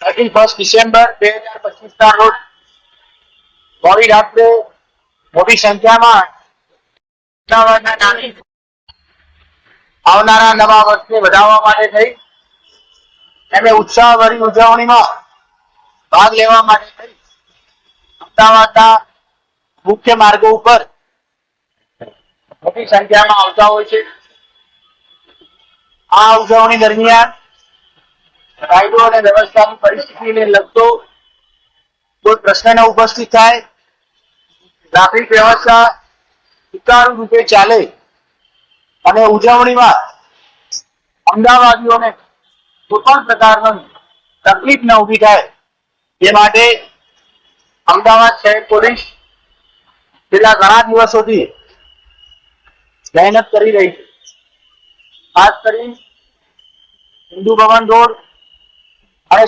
Thirty first December બે હજાર પચીસ ના રોજ મોડી રાત્રે મોટી સંખ્યામાં આવનારા નવા વર્ષને વધાવવા માટે થઈ. એમણે ઉત્સાહભરી ઉજવણીમાં ભાગ લેવા માટે થઈ. અમદાવાદના મુખ્ય માર્ગો ઉપર મોટી સંખ્યામાં આવતા હોય છે. આ ઉજવણી દરમિયાન કાયદો અને વ્યવસ્થાની પરિસ્થિતિને લગતો કોઈ પ્રશ્ન ન ઉપસ્થિત થાય, ટ્રાફિક વ્યવસ્થા સુચારુ રૂપે ચાલે અને ઉજવણીમાં અમદાવાદીઓને કોઈ પણ પ્રકારની તકલીફ ન ઊભી થાય, એ માટે અમદાવાદ શહેર પોલીસ છેલ્લા ઘણા દિવસોથી મહેનત કરી રહી છે. ખાસ કરી હિન્દુ ભવન રોડ અને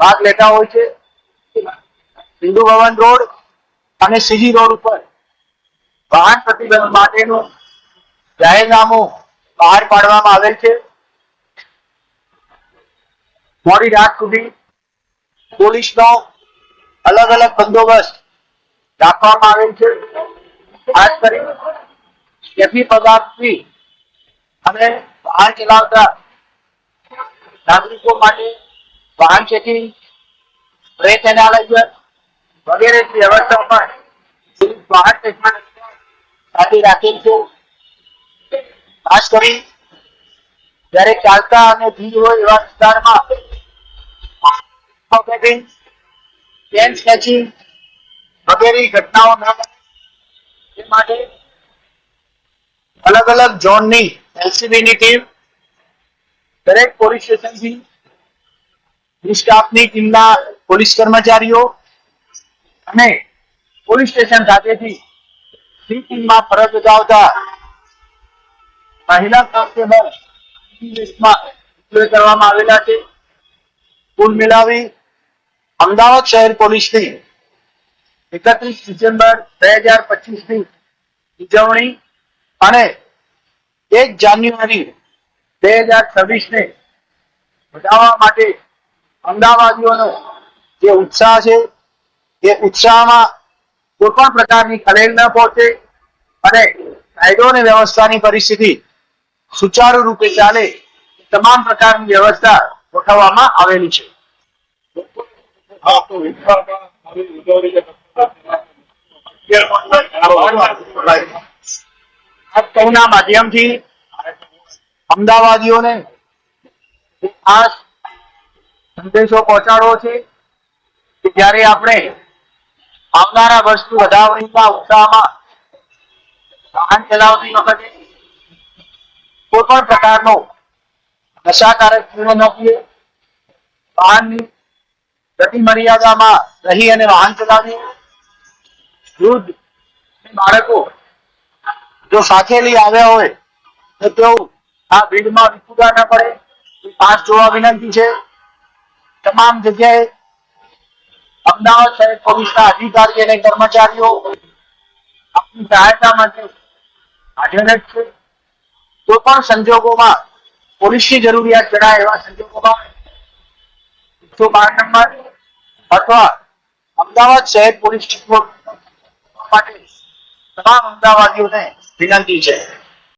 ભાગ લેતા હોય છે હિન્દુ ભવન રોડ અને સિંહી રોડ ઉપર. વાહન પ્રતિબંધ માટેનું જાહેરનામું બહાર પાડવામાં આવેલ છે. મોડી રાત સુધી પોલીસનો અલગ અલગ બંદોબસ્ત રાખવામાં આવેલ છે. ખાસ કરી કેફી પદાર્થથી અને વાહન ચલાવતા નાગરિકો માટે વાહન ચેકિંગ બ્રેક એનાલાઇઝર વગેરે વ્યવસ્થા પણ વાહન ચેકમાં રાખેલ છે. ખાસ કરી જ્યારે ચાલતા અને ભીડ હોય એવા વિસ્તારમાં વગેરે ઘટનાઓ ન બને માટે અલગ અલગ ઝોનની એલસીબીની ટીમ, દરેક પોલીસ સ્ટેશનથી સ્ટાફની ટીમના પોલીસ કર્મચારીઓ અને પોલીસ સ્ટેશન ખાતેથી સી ટીમમાં ફરજ બજાવતા મહિલા કોન્સ્ટેબલ કરવામાં આવેલા છે. કુલ મિલાવી અમદાવાદ શહેર પોલીસની એકત્રીસ ડિસેમ્બર બે હજાર પચીસની ઉજવણી અને એક જાન્યુઆરી બે હજાર છવ્વીસ ને વધારવા માટે અમદાવાદીઓનો જે ઉત્સાહ છે, એ ઉત્સાહમાં કોઈ પણ પ્રકારની ખલેલ ન પહોંચે અને કાયદો અને વ્યવસ્થાની પરિસ્થિતિ સુચારુ રૂપે ચાલે તમામ પ્રકારની વ્યવસ્થા ગોઠવવામાં આવેલી છે. હા, તો વિસ્તારમાં આવી ઉજવણી સૌના માધ્યમથી અમદાવાદીઓને ખાસ સંદેશો પહોંચાડવો છે કે જ્યારે આપણે આવનારા વર્ષની વધાવણીના ઉત્સાહમાં વાહન ચલાવતી વખતે કોઈ પણ પ્રકારનો નશાકારક પીણો ન પીએ વાહનની ગતિ મર્યાદામાં રહી અને વાહન ચલાવીએ, વૃદ્ધ બાળકો જો સાથે લઈ આવ્યા હોય, તો તેઓ આ ભીડમાં વિખુદા ન પડે. પાસ જોવા વિનંતી છે? તમામ જગ્યાએ અમદાવાદ શહેર પોલીસના અધિકારી અને કર્મચારીઓ આપની સહાયતા માટે હાજર છે. કોઈ પણ સંજોગોમાં પોલીસની જરૂરિયાત જણાય એવા સંજોગોમાં એકસો બાર નંબર અથવા અમદાવાદ શહેર પોલીસ માટે તમામ અમદાવાદીઓને Pinandiyan.